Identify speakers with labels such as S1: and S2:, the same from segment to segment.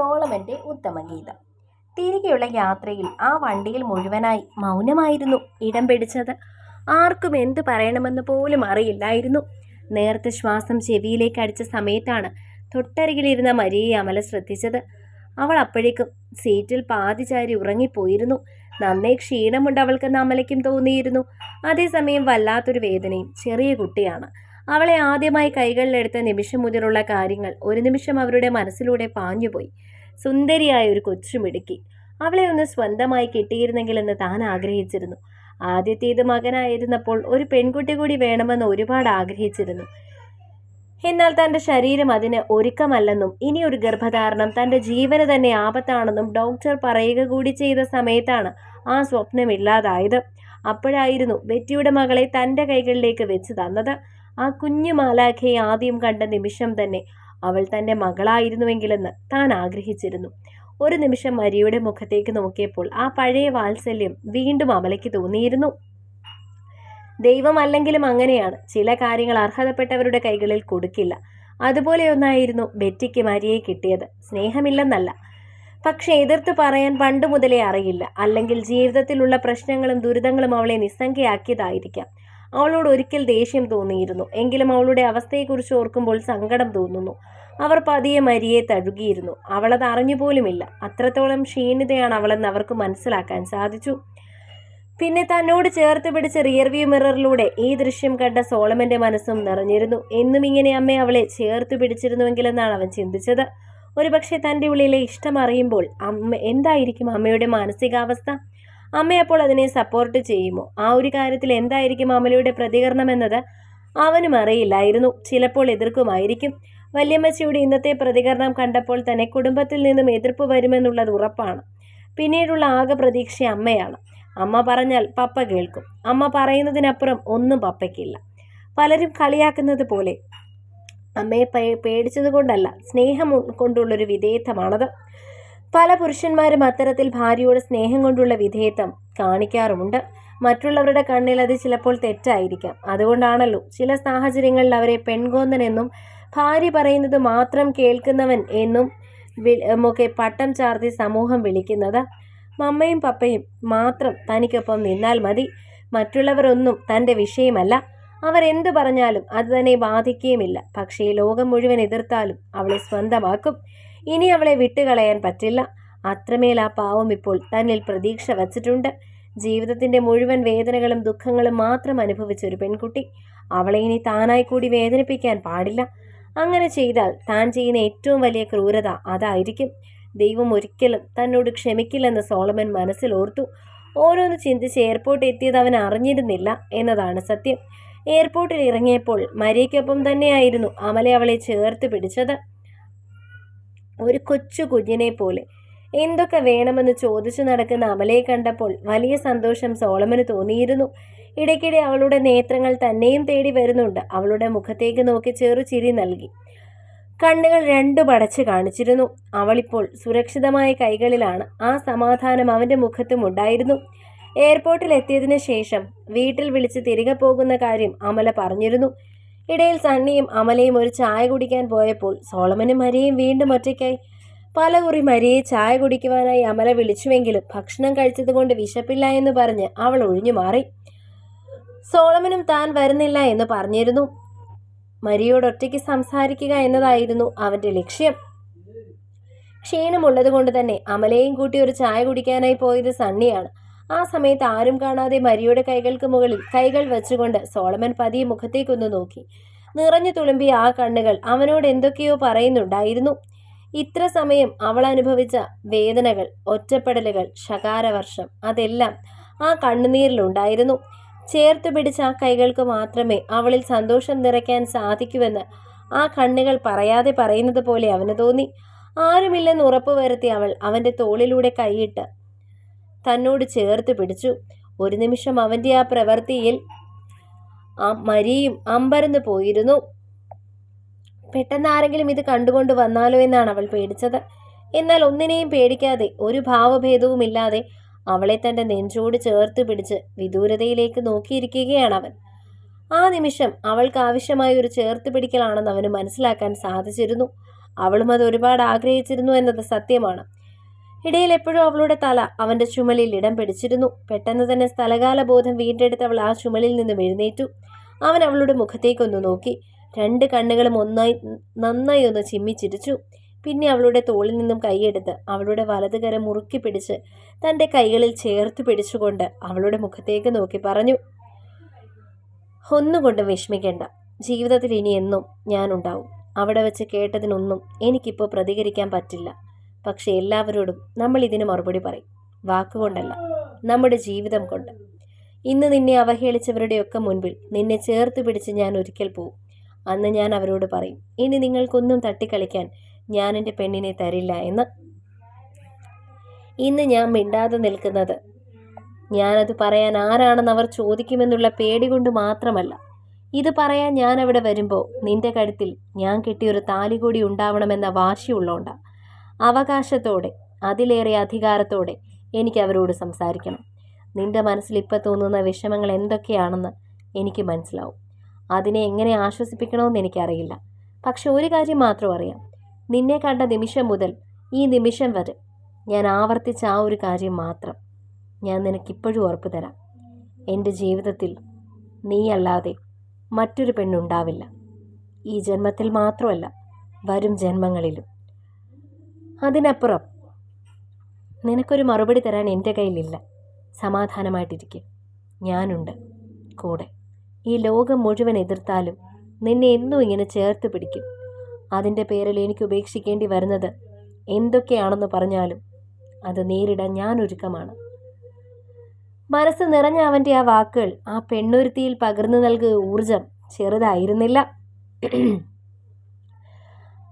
S1: സോളമന്റെ ഉത്തമഗീതം. തിരികെയുള്ള യാത്രയിൽ ആ വണ്ടിയിൽ മുഴുവനായി മൗനമായിരുന്നു ഇടം പിടിച്ചത്. ആർക്കും എന്ത് പറയണമെന്ന് പോലും അറിയില്ലായിരുന്നു. നേർത്ത ശ്വാസം ചെവിയിലേക്ക് അടിച്ച സമയത്താണ് തൊട്ടരികിലിരുന്ന മരിയെ അമല ശ്രദ്ധിച്ചത്. അവൾ അപ്പോഴേക്കും സീറ്റിൽ പാതി ചാരി ഉറങ്ങിപ്പോയിരുന്നു. നന്നേ ക്ഷീണമുണ്ട് അവൾക്കെന്ന് അമലയ്ക്കും തോന്നിയിരുന്നു. അതേസമയം വല്ലാത്തൊരു വേദനയും ചെറിയ കുട്ടിയാണ്. അവളെ ആദ്യമായി കൈകളിലെടുത്ത നിമിഷം മുതലുള്ള കാര്യങ്ങൾ ഒരു നിമിഷം അവരുടെ മനസ്സിലൂടെ പാഞ്ഞുപോയി. സുന്ദരിയായ ഒരു കൊച്ചുമിടുക്കി അവളെ ഒന്ന് സ്വന്തമായി കിട്ടിയിരുന്നെങ്കിലെന്ന് താൻ ആഗ്രഹിച്ചിരുന്നു. ആദ്യത്തേത് മകനായിരുന്നപ്പോൾ ഒരു പെൺകുട്ടി കൂടി വേണമെന്ന് ഒരുപാട് ആഗ്രഹിച്ചിരുന്നു. എന്നാൽ തന്റെ ശരീരം അതിന് ഒരുക്കമല്ലെന്നും ഇനി ഒരു ഗർഭധാരണം തന്റെ ജീവന് തന്നെ ആപത്താണെന്നും ഡോക്ടർ പറയുക കൂടി ചെയ്ത സമയത്താണ് ആ സ്വപ്നം ഇല്ലാതായത് അപ്പോഴായിരുന്നു ബെറ്റിയുടെ മകളെ തന്റെ കൈകളിലേക്ക് വെച്ച് തന്നത്. ആ കുഞ്ഞു മാലാഖയെ ആദ്യം കണ്ട നിമിഷം തന്നെ അവൾ തന്റെ മകളായിരുന്നുവെങ്കിലെന്ന് താൻ ആഗ്രഹിച്ചിരുന്നു. ഒരു നിമിഷം മരിയുടെ മുഖത്തേക്ക് നോക്കിയപ്പോൾ ആ പഴയ വാത്സല്യം വീണ്ടും അമലയ്ക്ക് തോന്നിയിരുന്നു. ദൈവം അല്ലെങ്കിലും അങ്ങനെയാണ്. ചില കാര്യങ്ങൾ അർഹതപ്പെട്ടവരുടെ കൈകളിൽ കൊടുക്കില്ല. അതുപോലെയൊന്നായിരുന്നു ബെറ്റിക്ക് മരിയെ കിട്ടിയത്. സ്നേഹമില്ലെന്നല്ല. പക്ഷെ എതിർത്ത് പറയാൻ പണ്ടു മുതലേ അറിയില്ല. അല്ലെങ്കിൽ ജീവിതത്തിലുള്ള പ്രശ്നങ്ങളും ദുരിതങ്ങളും അവളെ നിസ്സംഖ്യയാക്കിയതായിരിക്കാം അവളോട് ഒരിക്കൽ ദേഷ്യം തോന്നിയിരുന്നു. എങ്കിലും അവളുടെ അവസ്ഥയെക്കുറിച്ച് ഓർക്കുമ്പോൾ സങ്കടം തോന്നുന്നു. അവർ പതിയെ മരിയെ തഴുകിയിരുന്നു. അവളത് അറിഞ്ഞുപോലുമില്ല അത്രത്തോളം ക്ഷീണിതയാണ് അവളെന്ന് അവർക്ക് മനസ്സിലാക്കാൻ സാധിച്ചു. പിന്നെ തന്നോട് ചേർത്ത് പിടിച്ച റിയർവ്യൂ മിററിലൂടെ ഈ ദൃശ്യം കണ്ട സോളമന്റെ മനസ്സും നിറഞ്ഞിരുന്നു. എന്നും ഇങ്ങനെ അമ്മ അവളെ ചേർത്ത് പിടിച്ചിരുന്നുവെങ്കിലെന്നാണ് അവൻ ചിന്തിച്ചത്. ഒരുപക്ഷെ തന്റെ ഉള്ളിലെ ഇഷ്ടം അറിയുമ്പോൾ അമ്മ എന്തായിരിക്കും അമ്മയുടെ മാനസികാവസ്ഥ? അമ്മ അപ്പോൾ അതിനെ സപ്പോർട്ട് ചെയ്യുമോ? ആ ഒരു കാര്യത്തിൽ എന്തായിരിക്കും അമലയുടെ പ്രതികരണം എന്നത്? അവനും അറിയില്ലായിരുന്നു. ചിലപ്പോൾ എതിർക്കുമായിരിക്കും. വല്യമ്മച്ചിയുടെ ഇന്നത്തെ പ്രതികരണം കണ്ടപ്പോൾ തന്നെ കുടുംബത്തിൽ നിന്നും എതിർപ്പ് വരുമെന്നുള്ളത് ഉറപ്പാണ്. പിന്നീടുള്ള ആകെ പ്രതീക്ഷ അമ്മയാണ്. അമ്മ പറഞ്ഞാൽ പപ്പ കേൾക്കും. അമ്മ പറയുന്നതിനപ്പുറം ഒന്നും പപ്പയ്ക്കില്ല. പലരും കളിയാക്കുന്നത് പോലെ. അമ്മയെ പേടിച്ചത് കൊണ്ടല്ല സ്നേഹം കൊണ്ടുള്ളൊരു വിധേയത്വമാണത്. പല പുരുഷന്മാരും അത്തരത്തിൽ ഭാര്യയോട് സ്നേഹം കൊണ്ടുള്ള വിധേയത്വം കാണിക്കാറുമുണ്ട്. മറ്റുള്ളവരുടെ കണ്ണിൽ അത് ചിലപ്പോൾ തെറ്റായിരിക്കാം. അതുകൊണ്ടാണല്ലോ ചില സാഹചര്യങ്ങളിൽ അവരെ പെൺകോന്തൻ എന്നും ഭാര്യ പറയുന്നത് മാത്രം കേൾക്കുന്നവൻ എന്നും ഒക്കെ പട്ടം ചാർത്തി സമൂഹം വിളിക്കുന്നത്. മമ്മയും പപ്പയും മാത്രം തനിക്കൊപ്പം നിന്നാൽ മതി. മറ്റുള്ളവരൊന്നും തന്റെ വിഷയമല്ല. അവർ എന്തു പറഞ്ഞാലും അത് തന്നെ ബാധിക്കുകയുമില്ല പക്ഷേ ലോകം മുഴുവൻ എതിർത്താലും അവളെ സ്വന്തമാക്കും. ഇനി അവളെ വിട്ടുകളയാൻ പറ്റില്ല. അത്രമേൽ ആ പാവം ഇപ്പോൾ തന്നിൽ പ്രതീക്ഷ വച്ചിട്ടുണ്ട്. ജീവിതത്തിന്റെ മുഴുവൻ വേദനകളും ദുഃഖങ്ങളും മാത്രം അനുഭവിച്ച ഒരു പെൺകുട്ടി. അവളെ ഇനി താനായി കൂടി വേദനിപ്പിക്കാൻ പാടില്ല. അങ്ങനെ ചെയ്താൽ താൻ ചെയ്യുന്ന ഏറ്റവും വലിയ ക്രൂരത അതായിരിക്കും. ദൈവം ഒരിക്കലും തന്നോട് ക്ഷമിക്കില്ലെന്ന് സോളമൻ മനസ്സിൽ ഓർത്തു. ഓരോന്ന് ചിന്തിച്ച് എയർപോർട്ട് എത്തിയത് അവൻ അറിഞ്ഞിരുന്നില്ല എന്നതാണ് സത്യം. എയർപോർട്ടിൽ ഇറങ്ങിയപ്പോൾ മരിയയ്ക്കൊപ്പം തന്നെയായിരുന്നു അമലെ അവളെ ചേർത്ത് പിടിച്ചത്. ഒരു കൊച്ചു കുഞ്ഞിനെ പോലെ. എന്തൊക്കെ വേണമെന്ന് ചോദിച്ചു നടക്കുന്ന അമലയെ കണ്ടപ്പോൾ വലിയ സന്തോഷം സോളമന് തോന്നിയിരുന്നു. ഇടയ്ക്കിടെ അവളുടെ നേത്രങ്ങൾ തന്നെയും തേടി വരുന്നുണ്ട്. അവളുടെ മുഖത്തേക്ക് നോക്കി ചെറു ചിരി നൽകി. കണ്ണുകൾ രണ്ടു പടച്ച് കാണിച്ചിരുന്നു. അവളിപ്പോൾ സുരക്ഷിതമായ കൈകളിലാണ്. ആ സമാധാനം അവന്റെ മുഖത്തും ഉണ്ടായിരുന്നു. എയർപോർട്ടിൽ എത്തിയതിനു ശേഷം വീട്ടിൽ വിളിച്ച് തിരികെ പോകുന്ന കാര്യം അമല പറഞ്ഞിരുന്നു. ഇടയിൽ സണ്ണിയും അമലയും ഒരു ചായ കുടിക്കാൻ പോയപ്പോൾ സോളമനും മരിയയും വീണ്ടും ഒറ്റയ്ക്കായി. പല കുറി മരിയെ ചായ കുടിക്കുവാനായി അമല വിളിച്ചുവെങ്കിലും ഭക്ഷണം കഴിച്ചതുകൊണ്ട് വിശപ്പില്ല എന്ന് പറഞ്ഞ് അവൾ ഒഴിഞ്ഞു മാറി. സോളമനും താൻ വരുന്നില്ല എന്ന് പറഞ്ഞിരുന്നു. മരിയോട് ഒറ്റയ്ക്ക് സംസാരിക്കുക എന്നതായിരുന്നു അവന്റെ ലക്ഷ്യം. ക്ഷീണമുള്ളത് കൊണ്ട് തന്നെ അമലയും കൂട്ടി ഒരു ചായ കുടിക്കാനായി പോയത് സണ്ണിയാണ്. ആ സമയത്ത് ആരും കാണാതെ മരിയുടെ കൈകൾക്ക് മുകളിൽ കൈകൾ വെച്ചുകൊണ്ട് സോളമൻ പതിയെ മുഖത്തേക്കൊന്ന് നോക്കി. നിറഞ്ഞു തുളുമ്പിയ ആ കണ്ണുകൾ അവനോട് എന്തൊക്കെയോ പറയുന്നുണ്ടായിരുന്നു. ഇത്ര സമയം അവൾ അനുഭവിച്ച വേദനകൾ ഒറ്റപ്പെടലുകൾ ശകാരവർഷം അതെല്ലാം ആ കണ്ണുനീരിലുണ്ടായിരുന്നു. ചേർത്തു പിടിച്ച ആ കൈകൾക്ക് മാത്രമേ അവളിൽ സന്തോഷം നിറയ്ക്കാൻ സാധിക്കുമെന്ന് ആ കണ്ണുകൾ പറയാതെ പറയുന്നത് പോലെ അവന് തോന്നി. ആരുമില്ലെന്ന് ഉറപ്പുവരുത്തി അവൾ അവന്റെ തോളിലൂടെ കൈയിട്ട് തന്നോട് ചേർത്ത് പിടിച്ചു. ഒരു നിമിഷം അവന്റെ ആ പ്രവൃത്തിയിൽ ആ മരിയും അമ്പരന്ന് പോയിരുന്നു. പെട്ടെന്ന് ആരെങ്കിലും ഇത് കണ്ടുകൊണ്ട് വന്നാലോ എന്നാണ് അവൾ പേടിച്ചത്. എന്നാൽ ഒന്നിനെയും പേടിക്കാതെ ഒരു ഭാവഭേദവുമില്ലാതെ അവളെ തന്റെ നെഞ്ചോട് ചേർത്ത് പിടിച്ച് വിദൂരതയിലേക്ക് നോക്കിയിരിക്കുകയാണ് അവൻ. ആ നിമിഷം അവൾക്ക് ആവശ്യമായ ഒരു ചേർത്ത് പിടിക്കലാണെന്ന് അവന് മനസ്സിലാക്കാൻ സാധിച്ചിരുന്നു. അവളും അത് ഒരുപാട് ആഗ്രഹിച്ചിരുന്നു എന്നത് സത്യമാണ്. ഇടയിൽ എപ്പോഴും അവളുടെ തല അവന്റെ ചുമലിൽ ഇടം പിടിച്ചിരുന്നു. പെട്ടെന്ന് തന്നെ സ്ഥലകാല ബോധം വീണ്ടെടുത്ത് അവൾ ആ ചുമലിൽ നിന്നും എഴുന്നേറ്റു. അവൻ അവളുടെ മുഖത്തേക്കൊന്ന് നോക്കി. രണ്ട് കണ്ണുകളും ഒന്നായി നന്നായി ഒന്ന് ചിമ്മിച്ചിരിച്ചു പിന്നെ അവളുടെ തോളിൽ നിന്നും കൈയെടുത്ത് അവളുടെ വലതുകര മുറുക്കി പിടിച്ച് തന്റെ കൈകളിൽ ചേർത്ത് പിടിച്ചുകൊണ്ട് അവളുടെ മുഖത്തേക്ക് നോക്കി പറഞ്ഞു ഒന്നുകൊണ്ടും വിഷമിക്കേണ്ട. ജീവിതത്തിൽ ഇനി എന്നും ഞാനുണ്ടാവും അവിടെ വെച്ച് കേട്ടതിനൊന്നും എനിക്കിപ്പോൾ പ്രതികരിക്കാൻ പറ്റില്ല. പക്ഷെ എല്ലാവരോടും നമ്മൾ ഇതിന് മറുപടി പറയും. വാക്കുകൊണ്ടല്ല നമ്മുടെ ജീവിതം കൊണ്ട്. ഇന്ന് നിന്നെ അവഹേളിച്ചവരുടെയൊക്കെ മുൻപിൽ നിന്നെ ചേർത്ത് പിടിച്ച് ഞാൻ ഒരിക്കൽ പോവും. അന്ന് ഞാൻ അവരോട് പറയും ഇനി നിങ്ങൾക്കൊന്നും തട്ടിക്കളിക്കാൻ ഞാൻ എന്റെ പെണ്ണിനെ തരില്ല എന്ന്. ഇന്ന് ഞാൻ മിണ്ടാതെ നിൽക്കുന്നത് ഞാനത് പറയാൻ ആരാണെന്ന് അവർ ചോദിക്കുമെന്നുള്ള പേടി കൊണ്ട് മാത്രമല്ല. ഇത് പറയാൻ ഞാൻ അവിടെ വരുമ്പോൾ നിന്റെ കഴുത്തിൽ ഞാൻ കെട്ടിയൊരു താലി കൂടി ഉണ്ടാവണമെന്ന വാശിയുള്ളോണ്ട. അവകാശത്തോടെ അതിലേറെ അധികാരത്തോടെ എനിക്ക് അവരോട് സംസാരിക്കണം. നിന്റെ മനസ്സിൽ ഇപ്പോൾ തോന്നുന്ന വിഷമങ്ങൾ എന്തൊക്കെയാണെന്ന് എനിക്ക് മനസ്സിലാവും. അതിനെ എങ്ങനെ ആശ്വസിപ്പിക്കണമെന്ന് എനിക്കറിയില്ല. പക്ഷെ ഒരു കാര്യം മാത്രം അറിയാം. നിന്നെ കണ്ട നിമിഷം മുതൽ ഈ നിമിഷം വരെ ഞാൻ ആവർത്തിച്ച ആ ഒരു കാര്യം മാത്രം ഞാൻ നിനക്കിപ്പോഴും ഉറപ്പ് തരാം. എന്റെ ജീവിതത്തിൽ നീയല്ലാതെ മറ്റൊരു പെണ്ണുണ്ടാവില്ല. ഈ ജന്മത്തിൽ മാത്രമല്ല വരും ജന്മങ്ങളിലും. അതിനപ്പുറം നിനക്കൊരു മറുപടി തരാൻ എന്റെ കയ്യിലില്ല. സമാധാനമായിട്ടിരിക്കും. ഞാനുണ്ട്. കൂടെ. ഈ ലോകം മുഴുവൻ എതിർത്താലും നിന്നെ എന്നും ഇങ്ങനെ ചേർത്ത് പിടിക്കും. അതിന്റെ പേരിൽ എനിക്ക് ഉപേക്ഷിക്കേണ്ടി വരുന്നത് എന്തൊക്കെയാണെന്ന് പറഞ്ഞാലും അത് നേരിടാൻ ഞാൻ ഒരുക്കമാണ്. മനസ്സ് നിറഞ്ഞ അവന്റെ ആ വാക്കുകൾ ആ പെണ്ണൊരുത്തിയിൽ പകർന്നു നൽകിയ ഊർജം ചെറുതായിരുന്നില്ല.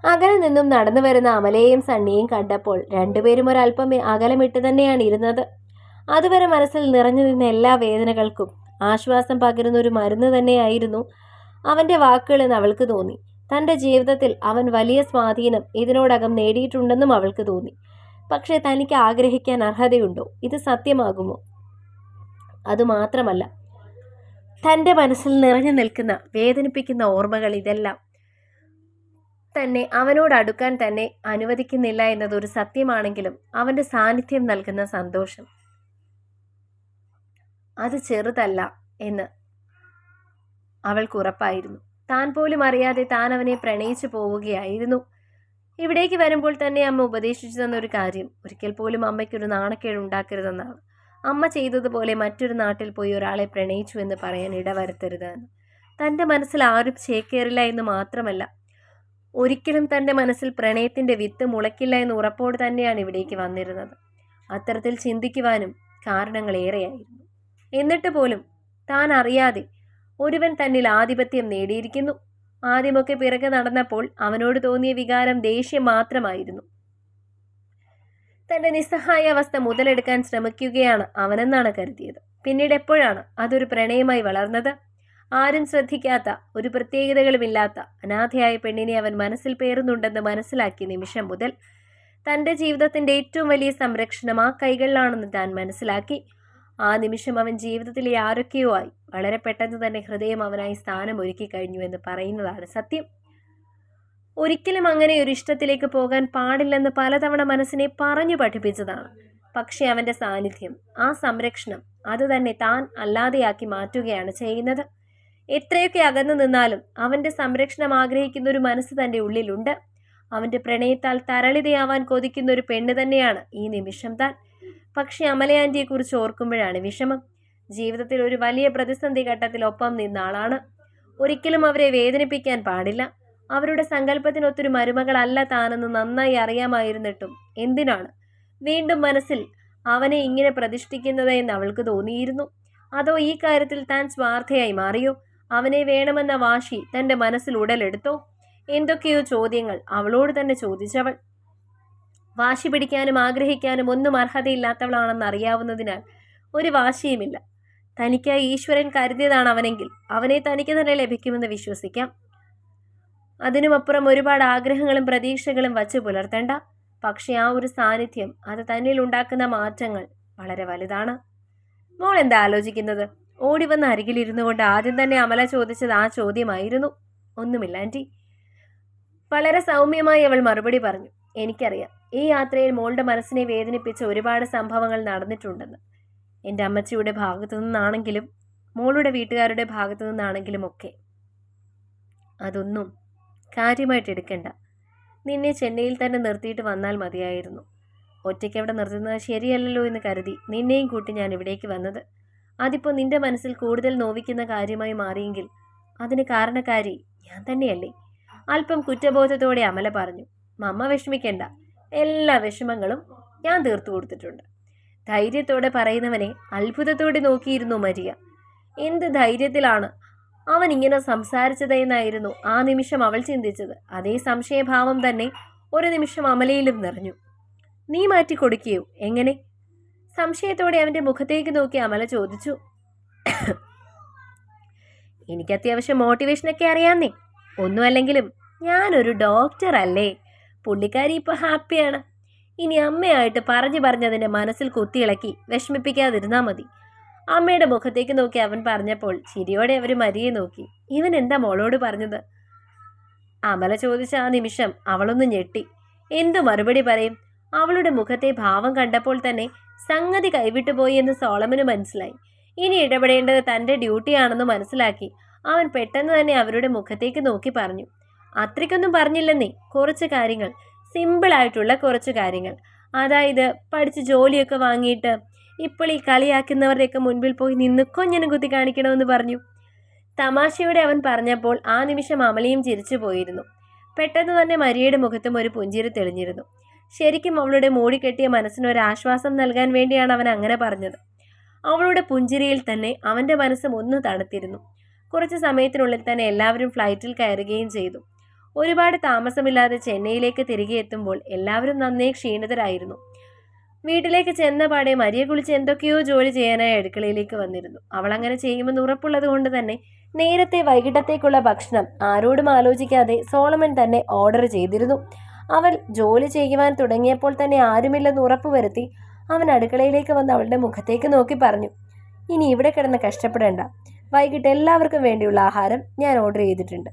S1: അകലെ നിന്നും നടന്നു വരുന്ന അമലയെയും സണ്ണിയെയും കണ്ടപ്പോൾ രണ്ടുപേരും ഒരല്പം അകലമിട്ട് തന്നെയാണ് ഇരുന്നത്. അതുവരെ മനസ്സിൽ നിറഞ്ഞു നിന്ന എല്ലാ വേദനകൾക്കും ആശ്വാസം പകരുന്ന ഒരു മരുന്ന് തന്നെയായിരുന്നു അവന്റെ വാക്കുകളെന്ന് അവൾക്ക് തോന്നി. തന്റെ ജീവിതത്തിൽ അവൻ വലിയ സ്വാധീനം ഇതിനോടകം നേടിയിട്ടുണ്ടെന്നും അവൾക്ക് തോന്നി. പക്ഷേ തനിക്ക് ആഗ്രഹിക്കാൻ അർഹതയുണ്ടോ? ഇത് സത്യമാകുമോ? അതുമാത്രമല്ല തന്റെ മനസ്സിൽ നിറഞ്ഞു നിൽക്കുന്ന വേദനിപ്പിക്കുന്ന ഓർമ്മകൾ ഇതെല്ലാം തന്നെ അവനോട് അടുക്കാൻ തന്നെ അനുവദിക്കുന്നില്ല എന്നത് ഒരു സത്യമാണെങ്കിലും അവന്റെ സാന്നിധ്യം നൽകുന്ന സന്തോഷം. അത് ചെറുതല്ല എന്ന് അവൾക്ക് ഉറപ്പായിരുന്നു. താൻ പോലും അറിയാതെ താൻ അവനെ പ്രണയിച്ചു പോവുകയായിരുന്നു. ഇവിടേക്ക് വരുമ്പോൾ തന്നെ അമ്മ ഉപദേശിച്ചു തന്നൊരു കാര്യം ഒരിക്കൽ പോലും അമ്മയ്ക്കൊരു നാണക്കേട് ഉണ്ടാക്കരുതെന്നാണ്. അമ്മ ചെയ്തതുപോലെ മറ്റൊരു നാട്ടിൽ പോയി ഒരാളെ പ്രണയിച്ചു എന്ന് പറയാൻ ഇടവരുത്തരുതെന്ന്. തന്റെ മനസ്സിൽ ആരും ചേക്കേറില്ല എന്ന് മാത്രമല്ല ഒരിക്കലും തന്റെ മനസ്സിൽ പ്രണയത്തിന്റെ വിത്ത് മുളയ്ക്കില്ല എന്ന് ഉറപ്പോട് തന്നെയാണ് ഇവിടേക്ക് വന്നിരുന്നത്. അത്തരത്തിൽ ചിന്തിക്കുവാനും കാരണങ്ങൾ ഏറെയായിരുന്നു. എന്നിട്ട് പോലും താൻ അറിയാതെ ഒരുവൻ തന്നിൽ ആധിപത്യം നേടിയിരിക്കുന്നു. ആദ്യമൊക്കെ പിറകെ നടന്നപ്പോൾ അവനോട് തോന്നിയ വികാരം ദേഷ്യം മാത്രമായിരുന്നു. തന്റെ നിസ്സഹായ അവസ്ഥ മുതലെടുക്കാൻ ശ്രമിക്കുകയാണ് അവനെന്നാണ് കരുതിയത്. പിന്നീട് എപ്പോഴാണ് അതൊരു പ്രണയമായി വളർന്നത്? ആരും ശ്രദ്ധിക്കാത്ത ഒരു പ്രത്യേകതകളുമില്ലാത്ത അനാഥയായ പെണ്ണിനെ അവൻ മനസ്സിൽ പേറുന്നുണ്ടെന്ന് മനസ്സിലാക്കിയ നിമിഷം മുതൽ തന്റെ ജീവിതത്തിന്റെ ഏറ്റവും വലിയ സംരക്ഷണം ആ കൈകളിലാണെന്ന് താൻ മനസ്സിലാക്കി. ആ നിമിഷം അവൻ ജീവിതത്തിലെ ആരൊക്കെയോ ആയി. വളരെ പെട്ടെന്ന് തന്നെ ഹൃദയം അവനായി സ്ഥാനം ഒരുക്കി കഴിഞ്ഞു എന്ന് പറയുന്നതാണ് സത്യം. ഒരിക്കലും അങ്ങനെ ഒരു ഇഷ്ടത്തിലേക്ക് പോകാൻ പാടില്ലെന്ന് പലതവണ മനസ്സിനെ പറഞ്ഞു പഠിപ്പിച്ചതാണ്. പക്ഷേ അവന്റെ സാന്നിധ്യം ആ സംരക്ഷണം അത് തന്നെ താൻ അല്ലാതെയാക്കി മാറ്റുകയാണ് ചെയ്യുന്നത്. എത്രയൊക്കെ അകന്നു നിന്നാലും അവന്റെ സംരക്ഷണം ആഗ്രഹിക്കുന്ന ഒരു മനസ്സ് തന്റെ ഉള്ളിലുണ്ട്. അവന്റെ പ്രണയത്താൽ തരളിതയാവാൻ കൊതിക്കുന്ന ഒരു പെണ്ണ് തന്നെയാണ് ഈ നിമിഷം താൻ. പക്ഷെ അമലയാന്റിയെക്കുറിച്ച് ഓർക്കുമ്പോഴാണ് വിഷമം. ജീവിതത്തിൽ ഒരു വലിയ പ്രതിസന്ധി ഘട്ടത്തിൽ ഒപ്പം നിന്ന ആളാണ്. ഒരിക്കലും അവരെ വേദനിപ്പിക്കാൻ പാടില്ല. അവരുടെ സങ്കല്പത്തിനൊത്തൊരു മരുമകളല്ല താനെന്ന് നന്നായി അറിയാമായിരുന്നിട്ടും എന്തിനാണ്? വീണ്ടും മനസ്സിൽ അവനെ ഇങ്ങനെ പ്രതിഷ്ഠിക്കുന്നത് എന്ന് അവൾക്ക് തോന്നിയിരുന്നു. അതോ ഈ കാര്യത്തിൽ താൻ സ്വാർത്ഥയായി മാറിയോ? അവനെ വേണമെന്ന വാശി തന്റെ മനസ്സിൽ ഉടലെടുത്തോ? എന്തൊക്കെയോ ചോദ്യങ്ങൾ അവളോട് തന്നെ ചോദിച്ചവൾ. വാശി പിടിക്കാനും ആഗ്രഹിക്കാനും ഒന്നും അർഹതയില്ലാത്തവളാണെന്ന് അറിയാവുന്നതിനാൽ ഒരു വാശിയുമില്ല. തനിക്കായി ഈശ്വരൻ കരുതിയതാണ് അവനെങ്കിൽ അവനെ തനിക്ക് തന്നെ ലഭിക്കുമെന്ന് വിശ്വസിക്കാം. അതിനുമപ്പുറം ഒരുപാട് ആഗ്രഹങ്ങളും പ്രതീക്ഷകളും വച്ച് പുലർത്തേണ്ട. പക്ഷെ ആ ഒരു സാന്നിധ്യം അത് തന്നിൽ ഉണ്ടാക്കുന്ന മാറ്റങ്ങൾ വളരെ വലുതാണ്. മോൾ എന്താ ആലോചിക്കുന്നത്? ഓടി വന്ന് അരികിലിരുന്നു കൊണ്ട് ആദ്യം തന്നെ അമല ചോദിച്ചത് ആ ചോദ്യമായിരുന്നു. ഒന്നുമില്ല ആന്റി വളരെ സൗമ്യമായി അവൾ മറുപടി പറഞ്ഞു. എനിക്കറിയാം ഈ യാത്രയിൽ മോളുടെ മനസ്സിനെ വേദനിപ്പിച്ച ഒരുപാട് സംഭവങ്ങൾ നടന്നിട്ടുണ്ടെന്ന്. എന്റെ അമ്മച്ചിയുടെ ഭാഗത്തു നിന്നാണെങ്കിലും മോളുടെ വീട്ടുകാരുടെ ഭാഗത്തു നിന്നാണെങ്കിലും ഒക്കെ. അതൊന്നും കാര്യമായിട്ട് എടുക്കണ്ട. നിന്നെ ചെന്നൈയിൽ തന്നെ നിർത്തിയിട്ട് വന്നാൽ മതിയായിരുന്നു. ഒറ്റയ്ക്ക് അവിടെ നിർത്തുന്നത് ശരിയല്ലല്ലോ എന്ന് കരുതി നിന്നെയും കൂട്ടി ഞാൻ ഇവിടേക്ക് വന്നത്. അതിപ്പോൾ നിന്റെ മനസ്സിൽ കൂടുതൽ നോവിക്കുന്ന കാര്യമായി മാറിയെങ്കിൽ അതിന് കാരണക്കാരി ഞാൻ തന്നെയല്ലേ? അല്പം കുറ്റബോധത്തോടെ അമല പറഞ്ഞു മമ്മ വിഷമിക്കണ്ട. എല്ലാ വിഷമങ്ങളും ഞാൻ തീർത്തു കൊടുത്തിട്ടുണ്ട്. ധൈര്യത്തോടെ പറയുന്നവനെ അത്ഭുതത്തോടെ നോക്കിയിരുന്നു മരിയ. എന്ത് ധൈര്യത്തിലാണ് അവൻ ഇങ്ങനെ സംസാരിച്ചതെന്നായിരുന്നു ആ നിമിഷം അവൾ ചിന്തിച്ചത്. അതേ സംശയഭാവം തന്നെ ഒരു നിമിഷം അമലയിലും നിറഞ്ഞു. നീ മാറ്റി കൊടുക്കുകയോ എങ്ങനെ? സംശയത്തോടെ അവന്റെ മുഖത്തേക്ക് നോക്കി അമല ചോദിച്ചു. എനിക്ക് അത്യാവശ്യം മോട്ടിവേഷനൊക്കെ അറിയാന്നേ. ഒന്നുമല്ലെങ്കിലും ഞാനൊരു ഡോക്ടർ അല്ലേ? പുള്ളിക്കാരി ഇപ്പോൾ ഹാപ്പിയാണ്. ഇനി അമ്മയായിട്ട് പറഞ്ഞു പറഞ്ഞതിന്റെ മനസ്സിൽ കുത്തിയിളക്കി വിഷമിപ്പിക്കാതിരുന്നാൽ മതി. അമ്മയുടെ മുഖത്തേക്ക് നോക്കി അവൻ പറഞ്ഞപ്പോൾ ചിരിയോടെ അവർ മരിയെ നോക്കി. ഇവൻ എന്താ മോളോട് പറഞ്ഞത്? അമല ചോദിച്ച ആ നിമിഷം അവളൊന്ന് ഞെട്ടി. എന്തു മറുപടി പറയും? അവളുടെ മുഖത്തെ ഭാവം കണ്ടപ്പോൾ തന്നെ സംഗതി കൈവിട്ടുപോയി എന്ന് സോളമന് മനസ്സിലായി. ഇനി ഇടപെടേണ്ടത് തന്റെ ഡ്യൂട്ടിയാണെന്ന് മനസ്സിലാക്കി അവൻ പെട്ടെന്ന് തന്നെ അവരുടെ മുഖത്തേക്ക് നോക്കി പറഞ്ഞു. അത്രയ്ക്കൊന്നും പറഞ്ഞില്ലെന്നേ കുറച്ച് കാര്യങ്ങൾ സിമ്പിളായിട്ടുള്ള കുറച്ച് കാര്യങ്ങൾ. അതായത് പഠിച്ച് ജോലിയൊക്കെ വാങ്ങിയിട്ട് ഇപ്പോൾ ഈ കളിയാക്കുന്നവരുടെയൊക്കെ മുൻപിൽ പോയി നിന്ന് കൊഞ്ഞനും കുത്തി കാണിക്കണമെന്ന് പറഞ്ഞു. തമാശയോടെ അവൻ പറഞ്ഞപ്പോൾ ആ നിമിഷം അമലയും ചിരിച്ചു പോയിരുന്നു. പെട്ടെന്ന് തന്നെ മരിയയുടെ മുഖത്തും ഒരു പുഞ്ചിരി തെളിഞ്ഞിരുന്നു. ശരിക്കും അവളുടെ മൂടിക്കെട്ടിയ മനസ്സിന് ഒരു ആശ്വാസം നൽകാൻ വേണ്ടിയാണ് അവൻ അങ്ങനെ പറഞ്ഞത്. അവളുടെ പുഞ്ചിരിയിൽ തന്നെ അവന്റെ മനസ്സും ഒന്ന് തണുത്തിരുന്നു. കുറച്ച് സമയത്തിനുള്ളിൽ തന്നെ എല്ലാവരും ഫ്ലൈറ്റിൽ കയറുകയും ചെയ്തു. ഒരുപാട് താമസമില്ലാതെ ചെന്നൈയിലേക്ക് തിരികെ എത്തുമ്പോൾ എല്ലാവരും നന്നേ ക്ഷീണിതരായിരുന്നു. വീട്ടിലേക്ക് ചെന്ന പാടെ മരിയെ കുളിച്ച് എന്തൊക്കെയോ ജോലി ചെയ്യാനായി അടുക്കളയിലേക്ക് വന്നിരുന്നു. അവൾ അങ്ങനെ ചെയ്യുമെന്ന് ഉറപ്പുള്ളത് കൊണ്ട് തന്നെ നേരത്തെ വൈകിട്ടത്തേക്കുള്ള ഭക്ഷണം ആരോടും ആലോചിക്കാതെ സോളമൻ തന്നെ ഓർഡർ ചെയ്തിരുന്നു. അവൾ ജോലി ചെയ്യുവാൻ തുടങ്ങിയപ്പോൾ തന്നെ ആരുമില്ലെന്ന് ഉറപ്പുവരുത്തി അവൻ അടുക്കളയിലേക്ക് വന്ന് അവളുടെ മുഖത്തേക്ക് നോക്കി പറഞ്ഞു ഇനി ഇവിടെ കിടന്ന് കഷ്ടപ്പെടേണ്ട. വൈകിട്ട് എല്ലാവർക്കും വേണ്ടിയുള്ള ആഹാരം ഞാൻ ഓർഡർ ചെയ്തിട്ടുണ്ട്.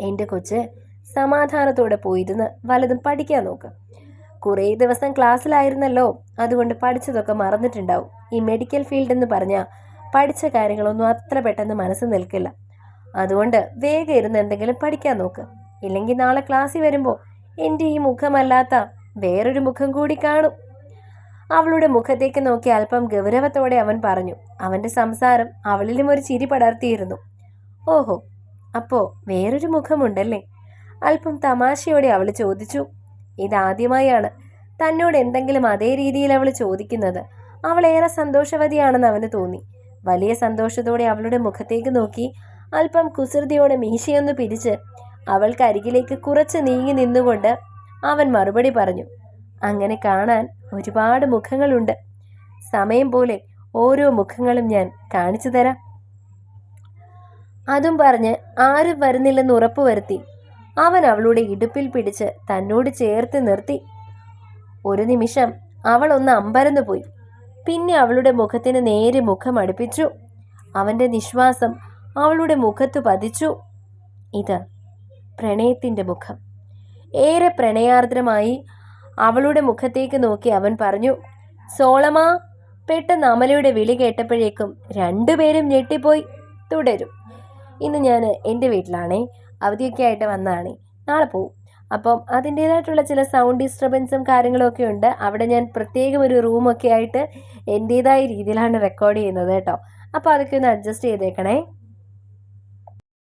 S1: എന്റെ കൊച്ച് സമാധാനത്തോടെ പോയിരുന്ന് വലതും പഠിക്കാൻ നോക്ക്. കുറേ ദിവസം ക്ലാസ്സിലായിരുന്നല്ലോ അതുകൊണ്ട് പഠിച്ചതൊക്കെ മറന്നിട്ടുണ്ടാവും. ഈ മെഡിക്കൽ ഫീൽഡ് എന്ന് പറഞ്ഞാൽ പഠിച്ച കാര്യങ്ങളൊന്നും അത്ര പെട്ടെന്ന് മനസ്സ് നിൽക്കില്ല. അതുകൊണ്ട് വേഗം ഇരുന്ന് എന്തെങ്കിലും പഠിക്കാൻ നോക്ക്. ഇല്ലെങ്കിൽ നാളെ ക്ലാസ്സിൽ വരുമ്പോൾ എന്റെ ഈ മുഖമല്ലാത്ത വേറൊരു മുഖം കൂടി കാണും. അവളുടെ മുഖത്തേക്ക് നോക്കി അല്പം ഗൗരവത്തോടെ അവൻ പറഞ്ഞു അവന്റെ സംസാരം അവളിലും ഒരു ചിരി പടർത്തിയിരുന്നു. ഓഹോ അപ്പോ വേറൊരു മുഖമുണ്ടല്ലേ? അല്പം തമാശയോടെ അവൾ ചോദിച്ചു. ഇതാദ്യമായാണ്. തന്നോട് എന്തെങ്കിലും അതേ രീതിയിൽ അവൾ ചോദിക്കുന്നത്. അവൾ ഏറെ സന്തോഷവതിയാണെന്ന് അവന് തോന്നി. വലിയ സന്തോഷത്തോടെ അവളുടെ മുഖത്തേക്ക് നോക്കി അല്പം കുസൃതിയോടെ മീശയൊന്ന് പിരിച്ച് അവൾക്ക് അരികിലേക്ക് കുറച്ച് നീങ്ങി നിന്നുകൊണ്ട് അവൻ മറുപടി പറഞ്ഞു അങ്ങനെ കാണാൻ ഒരുപാട് മുഖങ്ങളുണ്ട്. സമയം പോലെ ഓരോ മുഖങ്ങളും ഞാൻ കാണിച്ചു തരാം. അതും പറഞ്ഞ് ആരും വരുന്നില്ലെന്ന് ഉറപ്പുവരുത്തി അവൻ അവളുടെ ഇടുപ്പിൽ പിടിച്ച് തന്നോട് ചേർത്ത് നിർത്തി. ഒരു നിമിഷം അവൾ ഒന്ന് അമ്പരന്നു പോയി. പിന്നെ അവളുടെ മുഖത്തിന് നേരെ മുഖം അടുപ്പിച്ചു. അവന്റെ നിശ്വാസം അവളുടെ മുഖത്ത് പതിച്ചു. ഇത് പ്രണയത്തിന്റെ മുഖം. ഏറെ പ്രണയാർദ്രമായി അവളുടെ മുഖത്തേക്ക് നോക്കി അവൻ പറഞ്ഞു സോളമ പെട്ടെന്ന് അമലയുടെ വിളി കേട്ടപ്പോഴേക്കും രണ്ടുപേരും ഞെട്ടിപ്പോയി. തുടരും. ഇന്ന് ഞാൻ എന്റെ വീട്ടിലാണേ അവധിയൊക്കെ ആയിട്ട് വന്നതാണേ. നാളെ പോവും. അപ്പം അതിന്റേതായിട്ടുള്ള ചില സൗണ്ട് ഡിസ്റ്റർബൻസും കാര്യങ്ങളൊക്കെ ഉണ്ട്. അവിടെ ഞാൻ പ്രത്യേകം ഒരു റൂമൊക്കെ ആയിട്ട് എന്റേതായ രീതിയിലാണ് റെക്കോർഡ് ചെയ്യുന്നത് കേട്ടോ. അപ്പോൾ അതൊക്കെ ഒന്ന് അഡ്ജസ്റ്റ് ചെയ്തേക്കണേ.